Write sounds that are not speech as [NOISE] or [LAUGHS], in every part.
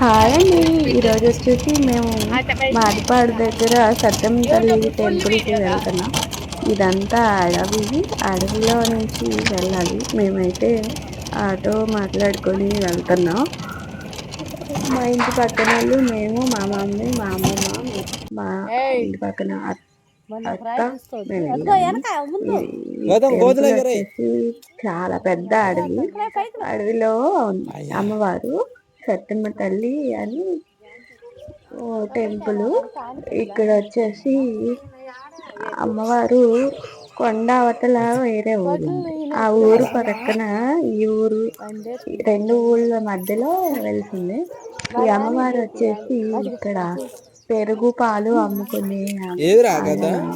Hi అండి. ఈరోజు వచ్చేసి మేము మాదిపాడు దగ్గర సత్యం తల్లి టెంపుల్కి వెళ్తున్నాం. ఇదంతా అడవి. అడవిలో నుంచి వెళ్ళాలి. మేమైతే ఆటో మాట్లాడుకొని వెళ్తున్నాం. మా ఇంటి పక్కన వాళ్ళు మేము మా మమ్మీ మా అమ్మమ్మ మా ఇంటి పక్కన అత్త చాలా పెద్ద అడవి. అడవిలో అమ్మవారు సత్యమ్మ తల్లి అని ఓ టెంపుల్. ఇక్కడ వచ్చేసి అమ్మవారు కొండ అవతల వేరే ఊరు. ఉంది. ఆ ఊరు పక్కన ఈ ఊరు రెండు ఊళ్ళ మధ్యలో వెళ్తుంది. ఈ అమ్మవారు వచ్చేసి ఇక్కడ పెరుగు పాలు అమ్ముకునే?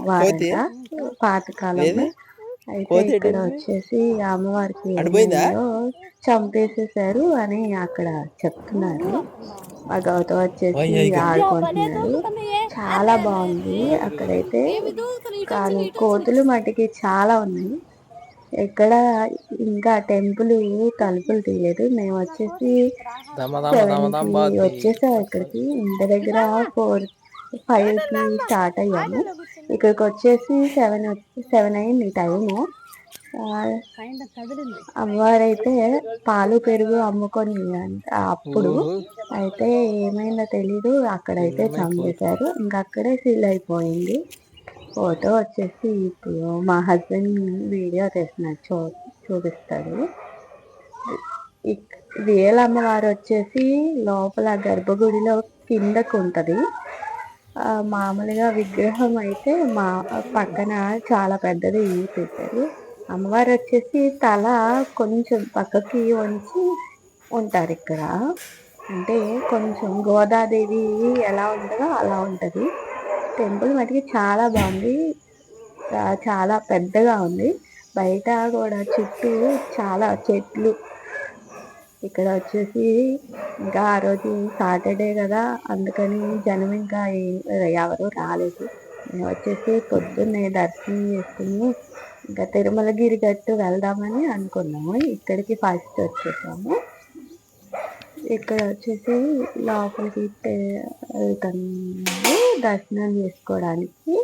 వారంట. పాతకాలంలో అయితే ఇక్కడ వచ్చేసి ఆ అమ్మవారికి చంపేసేసారు అని అక్కడ చెప్తున్నారు. మా గౌతమ్ వచ్చేసి అయ్యయ్యో. ఆడుకుంటున్నాడు. చాలా బాగుంది. అక్కడైతే కానీ కోతులు మటుకి చాలా ఉన్నాయి. ఎక్కడ ఇంకా టెంపుల్ తలుపులు తీయలేదు. మేము వచ్చేసి. వచ్చేసాం ఇక్కడికి ఇంటి దగ్గర ఫోర్ ఫైవ్కి స్టార్ట్ అయ్యాము. ఇక్కడికి వచ్చేసి సెవెన్ సెవెన్ అయింది టైము. అమ్మవారైతే పాలు పెరుగు అమ్ముకొని అప్పుడు అయితే ఏమైందో తెలీదు. అక్కడైతే చంపేశారు ఇంకా అక్కడే సీల్ అయిపోయింది. ఫోటో వచ్చేసి ఇప్పుడు మా హస్బెండ్ వీడియో తీస్తున్నాడు చూ చూపిస్తాడు. ఇక్- అమ్మవారు వచ్చేసి లోపల గర్భగుడిలో కిందకు ఉంటుంది మామూలుగా విగ్రహం అయితే మా పక్కన చాలా పెద్దది పెట్టారు. అమ్మవారు వచ్చేసి తల కొంచెం పక్కకి వంచి ఉంటారు ఇక్కడ. అంటే కొంచెం గోదాదేవి ఎలా ఉంటుందో అలా ఉంటుంది. టెంపుల్ మటుకి చాలా బాగుంది. చాలా పెద్దగా ఉంది. బయట కూడా చుట్టూ చాలా చెట్లు. ఇక్కడ వచ్చేసి ఇంకా ఆ రోజు సాటర్డే కదా అందుకని జనం ఇంకా ఎవరు రాలేదు. మేము వచ్చేసి పొద్దున్నే దర్శనం చేసుకుని ఇంకా తిరుమలగిరి గట్టు వెళ్దామని అనుకున్నాము. ఇక్కడికి ఫస్ట్ వచ్చేసాము. ఇక్కడ వచ్చేసి లోపలికి తే- దర్శనం చేసుకోవడానికి.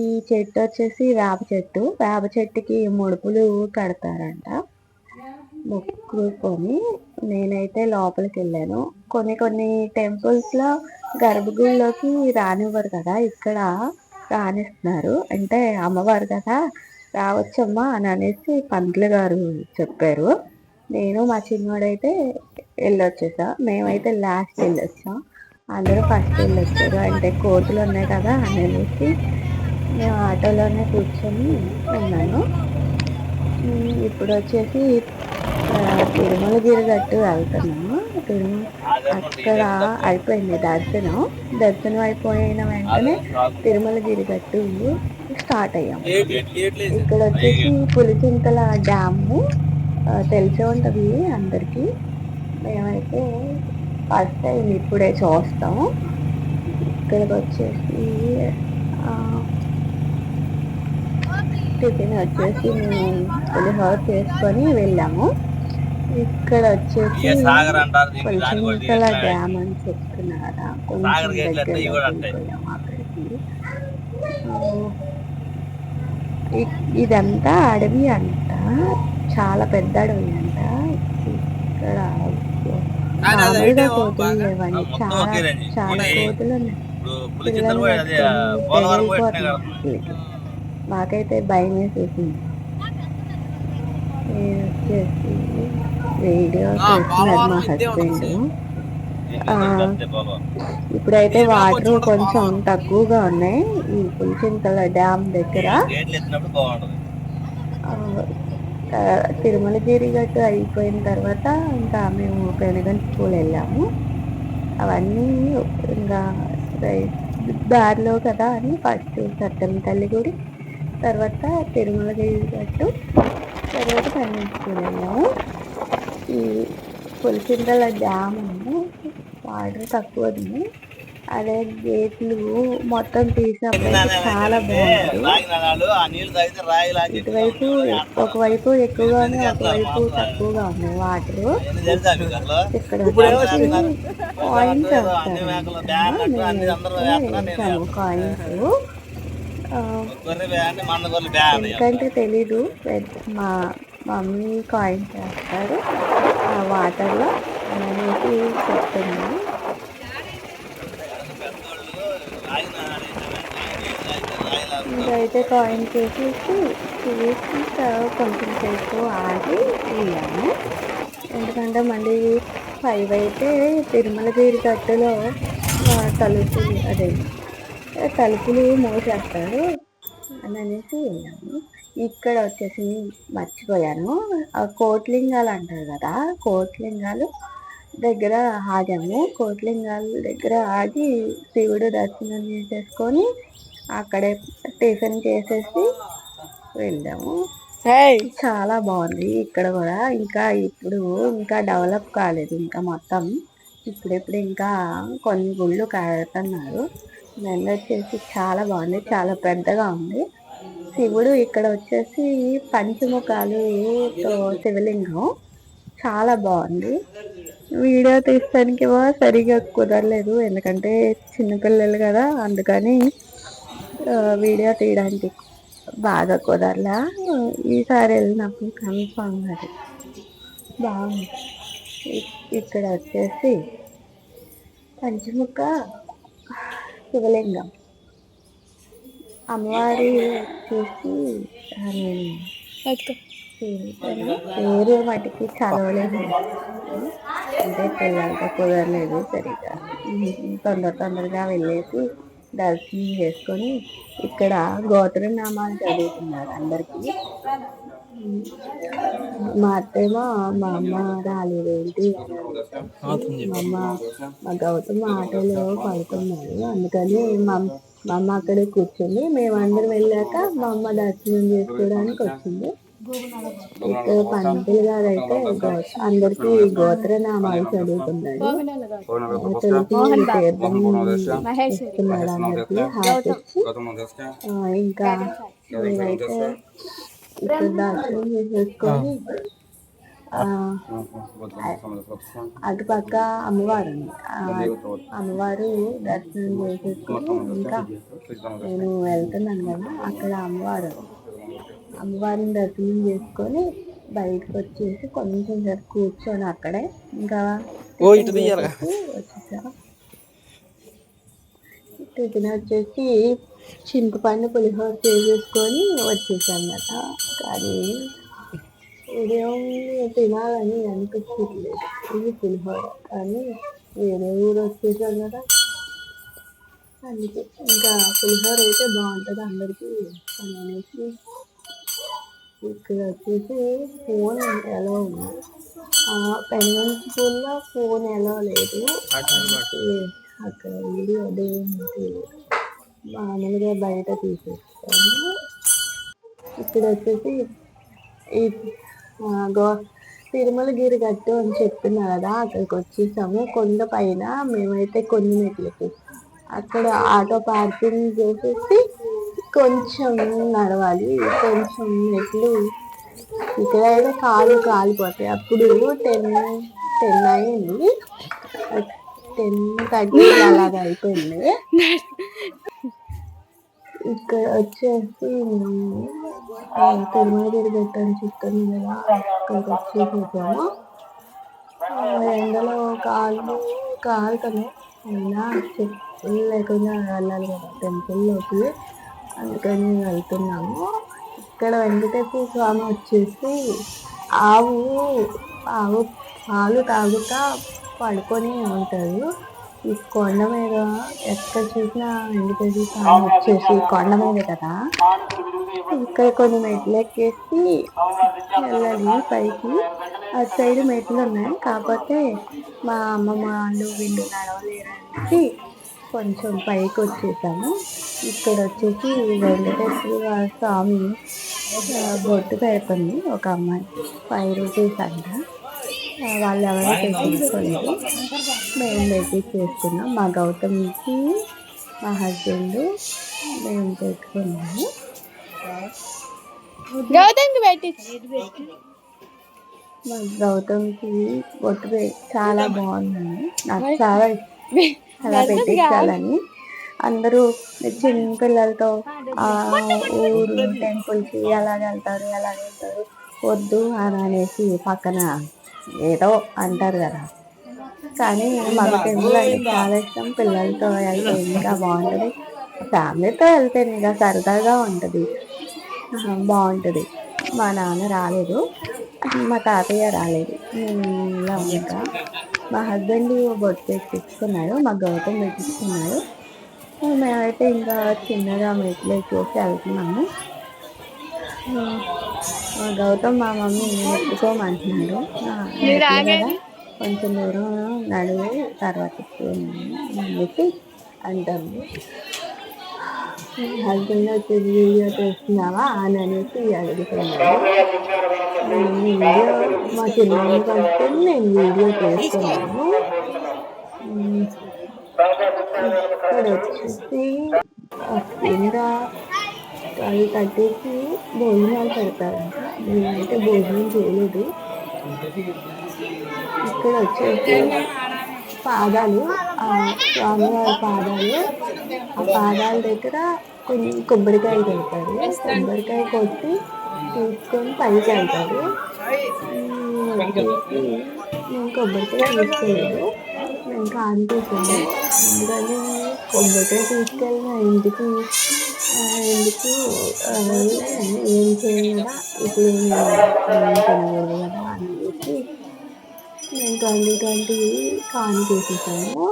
ఈ చెట్టు వచ్చేసి వేప చెట్టు. వేప చెట్టుకి ముడుపులు కడతారంట. మొక్కుకొని నేనైతే లోపలికి వెళ్ళాను. కొన్ని కొన్ని టెంపుల్స్లో గర్భగుడిలోకి రానివ్వరు కదా ఇక్కడ రానిస్తున్నారు అంటే అమ్మవారు కదా రావచ్చమ్మా అని అనేసి పంతులు గారు చెప్పారు. నేను మా చిన్నోడైతే వెళ్ళొచ్చేసా. మేమైతే లాస్ట్ వెళ్ళొచ్చాం. అందరూ ఫస్ట్ వెళ్ళొచ్చారు. అంటే కోతులు ఉన్నాయి కదా అని అనేసి మేము ఆటోలోనే కూర్చొని ఉన్నాను. ఇప్పుడు వచ్చేసి తిరుమల తిరుమలగిరి గట్టు వెళ్తున్నాము. తిరుమల అక్కడ అయిపోయింది దర్శనం. దర్శనం అయిపోయిన వెంటనే తిరుమలగిరి గిరిగట్టు స్టార్ట్ అయ్యాము ఇక్కడ వచ్చేసి పులిచింతల డ్యాము తెలిసే ఉంటుంది అందరికీ. మేమైతే ఫస్ట్ టైం ఇప్పుడే చూస్తాము ఇక్కడికి వచ్చేసి ఆ, టిఫిన్ వచ్చేసి మేము పులిహోర చేసుకొని వెళ్ళాము. ఇక్కడ వచ్చేసి ఇట్లా డ్యామ్ అని చెప్తున్నారా? కొంచెం ఇ- ఇదంతా అడవి అంట. చాలా పెద్ద అడవి అంట. ఇక్కడ మాకైతే భయం వేసేసింది. వచ్చేసి వీడియో చేస్తున్నారు మా హస్బెండ్. ఇప్పుడైతే వాటర్ కొంచెం కొంచెం తక్కువగా ఉన్నాయి. ఈ పులిచింతల డ్యామ్ దగ్గర. తిరుమలగిరి గట్టు అయిపోయిన తర్వాత ఇంకా మేము పెనుగంటి స్కూల్ వెళ్ళాము. అవన్నీ ఇంకా దారిలో కదా అని ఫస్ట్ సత్యం తల్లి గుడి తర్వాత తిరుమలగిరి గట్టు తర్వాత పెనుగంటి స్కూల్ వెళ్ళాము. ఈ పులిచింతల డ్యామ్ వాటర్ తక్కువ ఉంది. అదే గేట్లు మొత్తం తీసినప్పుడు చాలా బాగుంది. ఇటువైపు ఒకవైపు ఎక్కువగానే ఒకవైపు తక్కువగా ఉన్నాయి వాటర్. ఇక్కడ. కాయిన్స్ వేస్తాము కాయిన్స్. ఎందుకంటే తెలీదు మా మమ్మీ కాయిన్స్ వేస్తారు ఆ వాటర్లో. అనేసి చెప్తుంది ఇదైతే కాయిన్ వేసేసి తీసి కొంచెం సేపు ఆగి వేయాలి ఎందుకంటే మళ్ళీ ఫైవ్ అయితే తిరుమలగిరి గట్టులో ఆ, తలుపులు అదే తలుపులు మూసేస్తారు. అని అనేసి వెళ్ళాము ఇక్కడ వచ్చేసి మర్చిపోయాను. ఆ కోట్లింగాలు అంటారు కదా కోట్లింగాలు దగ్గర ఆగాము. కోట్లింగాల దగ్గర ఆగి శివుడు దర్శనం చేసేసుకొని అక్కడే టిఫిన్ చేసేసి వెళ్ళాము. చాలా బాగుంది. ఇక్కడ కూడా ఇంకా ఇప్పుడు ఇంకా డెవలప్ కాలేదు ఇంకా మొత్తం. ఇప్పుడిప్పుడు ఇంకా కొన్ని గుళ్ళు కడుతున్నారు. దాన్ని వచ్చేసి చాలా బాగుంది. చాలా పెద్దగా ఉంది. శివుడు ఇక్కడ వచ్చేసి పంచముఖాలుతో శివలింగం. చాలా బాగుంది. వీడియో తీస్తానికి సరిగా కుదరలేదు. ఎందుకంటే చిన్నపిల్లలు కదా అందుకని వీడియో తీయడానికి బాగా కుదరలా? ఈసారి వెళ్ళినప్పుడు కన్ఫామ్ అది. బాగుంది. ఇక్కడ వచ్చేసి పంచముఖ శివలింగం. అమ్మవారి వచ్చేసి పేరు మటుకి చదవలేదు. అంటే పిల్లలతో కుదరలేదు సరిగా తొందర తొందరగా వెళ్ళేసి దర్శనం చేసుకొని ఇక్కడ గోత్రనామాలు చదువుతున్నారు అందరికీ. మా అత్తేమో మా అమ్మ రాలేదేంటి మా అమ్మ మా గౌతమ్ ఆటోలో పడుతున్నాను అందుకని మా మా అమ్మ అక్కడే కూర్చుంది. మేమందరం వెళ్ళాక మా అమ్మ దర్శనం చేసుకోవడానికి వచ్చింది. పంతులు గారు అయితే అందరికీ గోత్రనామాలు చదువుతున్నాడు. ఇస్తున్నాడు అందరికి ఇంకా మేమైతే ఇక్కడ దర్శనం చేసేసుకొని అటుపక్క అమ్మవారు అమ్మవారు దర్శనం చేసేసుకొని ఇంకా నేను వెళ్తున్నాను కదా అక్కడ అమ్మవారు. అమ్మవారిని దర్శనం చేసుకొని బయటకు వచ్చేసి కొంచెం సేపు కూర్చొని అక్కడే ఇంకా టిఫిన్ వచ్చేసా. చింతపండు పులిహోర చేసేసుకొని వచ్చేసాను అన్నమాట కానీ ఉదయం తినాలని అనిపించట్లేదు. ఇది పులిహోర. కానీ వేరే ఊరు వచ్చేసాం కదా. అందుకే ఇంకా పులిహోర అయితే బాగుంటుంది అందరికీ అని అనేసి ఇక్కడ వచ్చేసి ఫోన్ ఎలా ఉంది పెన్వెన్ స్కూల్లో ఫోన్ ఎలా లేదు అక్కడ ఉంది అదే మామూలుగా బయట తీసేస్తాము ఇక్కడ వచ్చేసి ఈ ఆ, గో తిరుమలగిరి గట్టు అని చెప్తున్నా కదా అక్కడికి వచ్చేసాము కొండ పైన మేమైతే కొన్ని మెట్లకి అక్కడ ఆటో పార్కింగ్ చేసేసి కొంచెం నడవాలి కొంచెం మెట్లు. ఇక్కడ అయితే కాలు కాలిపోతాయి. అప్పుడు టెన్ టెన్ అయింది. టెన్ థర్టీ అలాగ అయిపోయింది. ఇక్కడ వచ్చేసి తిరుమల ఆ, చెప్తాను కదా అక్కడికి వచ్చి చూసాము ఎండలో కాళ్ళు కాలుతాను. అయినా చెప్పులు లేకుండా వెళ్ళాలి కదా టెంపుల్లోకి అందుకని వెళ్తున్నాము. ఇక్కడ వెంకటేశ్వర స్వామి వచ్చేసి ఆవు ఆవు పాలు తాగుతా పడుకొని ఉంటారు ఈ కొండ మీద ఎక్కడ చూసినా వెంకటేశ్వర స్వామి వచ్చేసి కొండ మీద కదా. ఇక్కడ కొన్ని మెట్లు ఎక్కేసి వెళ్ళాలి పైకి. అటు సైడ్ మెట్లు ఉన్నాయి. కాకపోతే మా అమ్మమ్మ వాళ్ళు వీళ్ళు నడవలేరు అనేసి కొంచెం పైకి వచ్చేసాము. ఇక్కడ వచ్చేసి వెంకటేశ్వర స్వామి బొట్టు పెడుతుంది ఒక అమ్మాయి. ఫైవ్ రూపీస్ అంట. వాళ్ళు ఎవరో పెట్టించుకోలేదు మేము పెట్టించేసుకున్నాం మా గౌతమ్కి మా హస్బెండ్ మేము పెట్టుకున్నాము. గౌతమ్కి పెట్టి. మా గౌతమ్కి బొట్టు చాలా బాగుంది. నాకు చాలా ఇష్టం. అలా పెట్టించాలని. అందరూ చిన్న పిల్లలతో ఆ ఊరు టెంపుల్కి ఎలా వెళ్తారు ఎలా వెళ్తారు. వద్దు అని అనేసి పక్కన ఏదో అంటారు కదా. కానీ మాకు టెంపుల్ అంటే చాలా ఇష్టం పిల్లలతో వెళ్తే ఇంకా బాగుంటుంది. ఫ్యామిలీతో వెళ్తే ఇంకా సరదాగా ఉంటుంది. బాగుంటుంది. మా నాన్న రాలేదు మా తాతయ్య రాలేదు. నేను ఇలా ఉంటా. మా హస్బెండ్ బొట్టు పెట్టించుకున్నాడు మా గౌతమ్ పెట్టించుకున్నాడు మేమైతే ఇంకా చిన్నగా మెట్లు ఎక్కేసి వెళ్తున్నాము. మా గౌతమ్ మా మమ్మీ ఎత్తుకోమంటున్నాడు? కొంచెం దూరం నడువు తర్వాత అనేసి అంటాము హస్బెండ్ వచ్చి వీడియో చేస్తున్నావా అని అనేసి అడుగుతున్నాను వీడియో మా చిన్న పట్టుకొని నేను వీడియో చేస్తున్నాను. ఇక్కడ వచ్చేసి ఆ కింద వాళ్ళు కట్టేసి భోజనాలు పెడతారంట నేనైతే భోజనం చేయలేదు. ఇక్కడ వచ్చేసి పాదాలు స్వామివారి పాదాలు ఆ పాదాల దగ్గర కొన్ని కొబ్బరికాయ పెడతారు కొబ్బరికాయ కొట్టి తీసుకొని పని వెళ్తారు. నేను కొబ్బరికాయ తీసుకోలేదు నేను కాని ఎందుకంటే కొబ్బరికాయ తీసుకెళ్ళిన ఇంటికి ఇంటికి ఎందుకు ఏం చేయను ఇప్పుడు నేను కదా. నేను ట్వంటీ ట్వంటీ కాన్ చేసేసాను.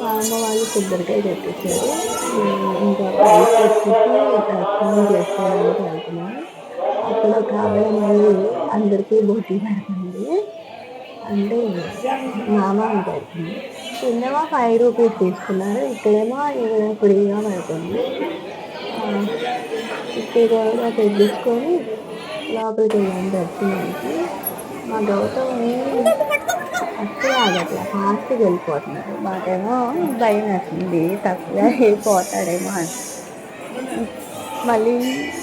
మా అమ్మ వాళ్ళు కొబ్బరికాయ తెప్పించారు. నేను ఇంకా పైకి వచ్చేసి చేసుకోవడానికి వెళ్తున్నాను. అక్కడ కావాలి మళ్ళీ అందరికీ బోటీ పెడుతుంది. అంటే మామ పెడుతుంది కిందేమో ఫైవ్ రూపీస్ తీసుకున్నారు. ఇక్కడేమో ఏదైనా ఫ్రీగా పడుతుంది. ఇక్కడ కూడా తెప్పించుకొని లోపలికి వెళ్ళాను దర్శనానికి. మా గౌతమ్ ఆగట్లా ఫాస్ట్గా వెళ్ళిపోతున్నారు మాకేమో భయం వేస్తుంది తప్పుగా వెళ్ళిపోతాడేమో అని. మళ్ళీ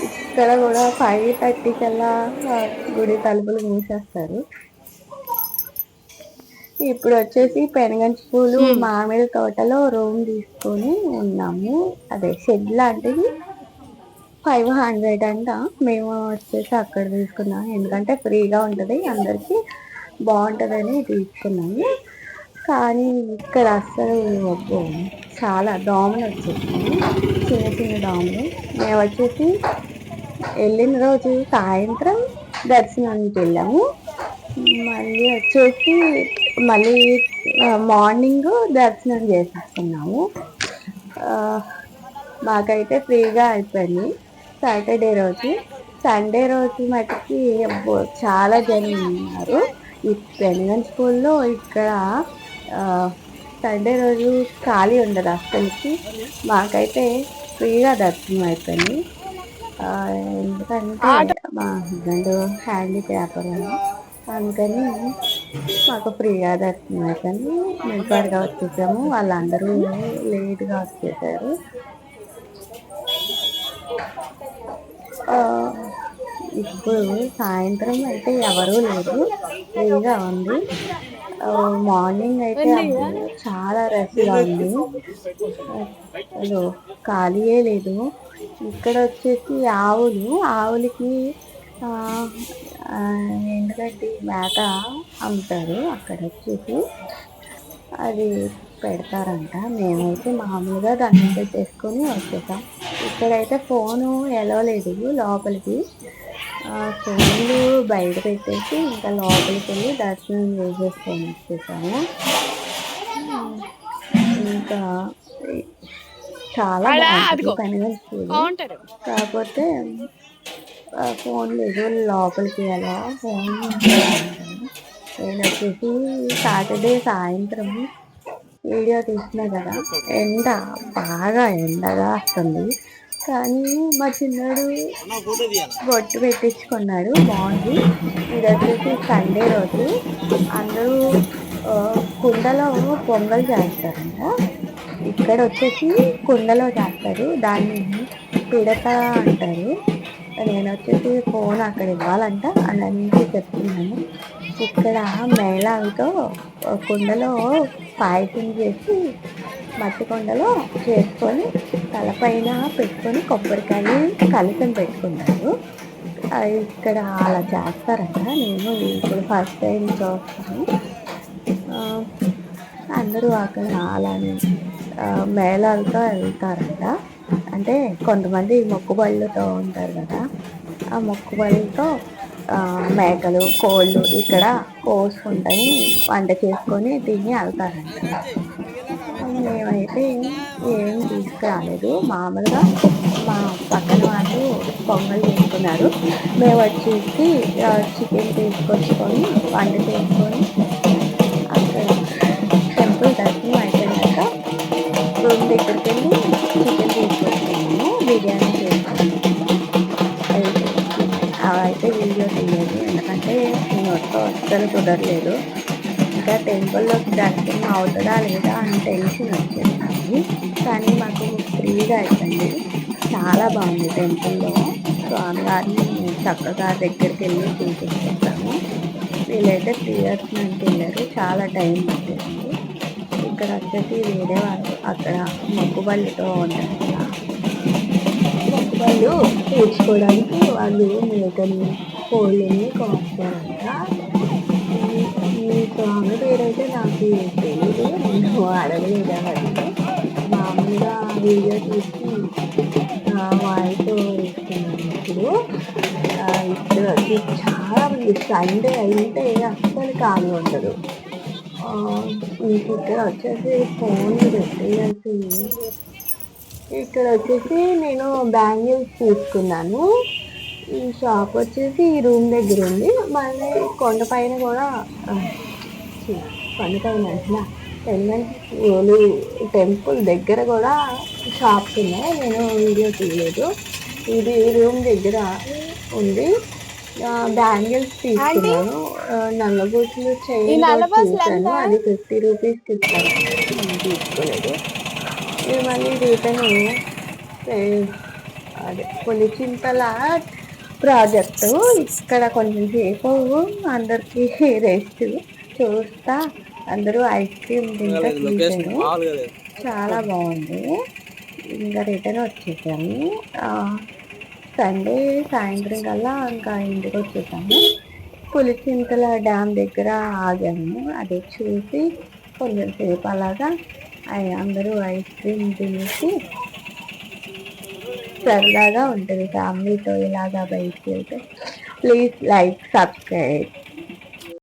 ఇక్కడ కూడా ఫైవ్ థర్టీ కల్లా గుడి తలుపులు మూసేస్తారు. ఇప్పుడు వచ్చేసి పెనగంచి పూలు మామిడి తోటలో రూమ్ తీసుకొని ఉన్నాము. అదే షెడ్ లాంటిది. ఫైవ్ హండ్రెడ్ అంట. మేము వచ్చేసి అక్కడ తీసుకున్నాం ఎందుకంటే ఫ్రీగా ఉంటుంది అందరికీ. బాగుంటుందని తీసుకున్నాము కానీ ఇక్కడ అస్సలు అబ్బో, చాలా దోమలు వచ్చేసాయి చిన్న చిన్న దోమలు మేము వచ్చేసి వెళ్ళిన రోజు సాయంత్రం దర్శనానికి వెళ్ళాము. మళ్ళీ వచ్చేసి మళ్ళీ మార్నింగ్ దర్శనం చేసేసుకున్నాము. మాకైతే ఫ్రీగా అయిపోయింది. సాటర్డే రోజు. సండే రోజు మటుకి చాలా జనం ఉన్నారు. ఈ పెనుగన్ స్కూల్లో ఇక్కడ సండే రోజు ఖాళీ ఉండదు అస్సలకి మాకైతే ఫ్రీగా దర్శనం అయిపోయింది. ఎందుకంటే మా హస్బెండ్ హ్యాండిక్యాపర్ అందుకని మాకు ఫ్రీగా దర్శనం అయిపోయింది. మేము త్వరగా వచ్చేసాము. వాళ్ళందరూ లేట్గా వచ్చేసారు. ఇప్పుడు సాయంత్రం అయితే ఎవరూ లేరు. ఫ్రీగా ఉంది. మార్నింగ్ అయితే చాలా రష్గా ఉంది. అసలు ఖాళీయే లేదు. ఇక్కడ వచ్చేసి ఆవులు. ఆవులకి ఎందుకంటే మేత అమ్ముతారు. అక్కడ వచ్చేసి అది పెడతారంట. మేమైతే మామూలుగా దాన్ని పెట్టేసుకొని వచ్చేసాం. ఇక్కడైతే ఫోను ఎలవలేదు లోపలికి. ఆ ఫోన్లు బయట పెట్టేసి ఇంకా లోపలికి వెళ్ళి దర్శనం చేసేసుకొని వచ్చేసాము ఇంకా చాలా బాగుంటుంది కాకపోతే ఫోన్ లేదు లోపలికి అలా ఫోన్ నేను వచ్చేసి సాటర్డే సాయంత్రం వీడియో తీసిన కదా ఎండ బాగా ఎండగా వస్తుంది. కానీ మా చిన్నోడు బొట్టు పెట్టించుకున్నాడు బాగుంది. ఇది వచ్చేసి సండే రోజు. అందరూ కుండలో పొంగల్ చేస్తారంట ఇక్కడ వచ్చేసి కుండలో చేస్తారు. దాన్ని పిడత అంటారు. నేను వచ్చేసి ఫోన్ అక్కడ ఇవ్వాలంట. అని అనేసి చెప్తున్నాను. ఇక్కడ మేళాలతో కుండలో పాయసం చేసి మట్టి కొండలో చేసుకొని తలపైన పెట్టుకొని కొబ్బరికాయని కలిసి పెట్టుకుంటారు అది ఇక్కడ అలా చేస్తారంట. నేను ఇప్పుడు ఫస్ట్ టైం చూస్తాను. అందరూ అక్కడ అలానే మేళాలతో వెళ్తారంట. అంటే కొంతమంది మొక్కుబళ్ళుతో ఉంటారు కదా ఆ మొక్కుబళ్ళతో మేకలు కోళ్ళు ఇక్కడ కోసుకుంటాయి వంట చేసుకొని తిని వెళ్తారంట. మేమైతే ఏం తీసుకురాలేదు. మామూలుగా మా పక్కన వాళ్ళు పొంగల్ తీసుకున్నారు మేము వచ్చేసి చికెన్ తీసుకొచ్చుకొని వంట చేసుకొని అక్కడ టెంపుల్ దర్శనం అయిపోయాక రూమ్ దగ్గరికి వెళ్ళి చికెన్ తీసుకొచ్చాము బిర్యానీ చేసుకున్నాము. అవైతే వీడియో తీయలేదు. ఎందుకంటే నేను వస్తూ అస్సలు కుదరలేదు. ఇంకా టెంపుల్లో దర్శనం అవుతుందా లేదా అని టెన్షన్ వచ్చేసింది కానీ మాకు ఫ్రీగా అయిపోయింది. చాలా బాగుంది టెంపుల్లో. స్వామివారిని చక్కగా దగ్గరికి వెళ్ళి చూపించేస్తాము వీళ్ళైతే త్రీ ఇయర్స్ నుంచి వెళ్ళారు. చాలా టైం పట్టింది. ఇక్కడ వచ్చేసి వేరే వాళ్ళు అక్కడ మొక్కుబళ్ళుతో ఉంటారు కదా. మొక్కుబళ్ళు తీర్చుకోవడానికి వాళ్ళు మేకని కోళ్ళని కోస్తారంట. ఈ పేరు పేరైతే నాకు తెలియదు నేను అడగలేదు ఎవరిని మామూలుగా వీడియో చూసి వాయిస్ ఇస్తున్నాను. ఇప్పుడు ఇప్పుడు ఇక్కడ వచ్చి చాలా మంది సండే అయితే అస్సలు ఖాళీ ఉండదు. మీకు ఇక్కడ వచ్చేసి ఫోన్ పెట్టేయాల్సి ఇక్కడ వచ్చేసి నేను బ్యాంగిల్స్ తీసుకున్నాను. ఈ షాప్ వచ్చేసి ఈ రూమ్ దగ్గర ఉంది. మళ్ళీ కొండపైన కూడా ఛీ, కొండపైన అంటున్నా తెలంగాణ టెంపుల్ దగ్గర కూడా షాప్స్ ఉన్నాయి. నేను వీడియో తీయలేదు. ఇది రూమ్ దగ్గర ఉంది. బ్యాంగిల్స్ తీసుకున్నాను. నల్లబూసలు ఎంత? అది ఫిఫ్టీ రూపీస్కి ఇస్తాను తీసుకోలేదు. ఇది మళ్ళీ రిటర్న్ అదే పులిచింతల ప్రాజెక్టు. ఇక్కడ కొంచెం సేపు అందరికి రెస్ట్ [LAUGHS] చూస్తా. అందరూ ఐస్ క్రీమ్ తింటా లేదు చాలా బాగుంది. ఇంకా రిటర్న్ వచ్చేసాము. సండే సాయంత్రం కల్లా ఇంకా ఇంటికి వచ్చేసాము. పులిచింతల డ్యామ్ దగ్గర ఆగాము. అది చూసి కొంచెం సేపు అలాగా అందరూ ఐస్ క్రీమ్ తినేసి సరదాగా ఉంటుంది. ఫ్యామిలీతో ఇలాగా బయటికి వెళ్తే ప్లీజ్ లైక్ సబ్స్క్రైబ్.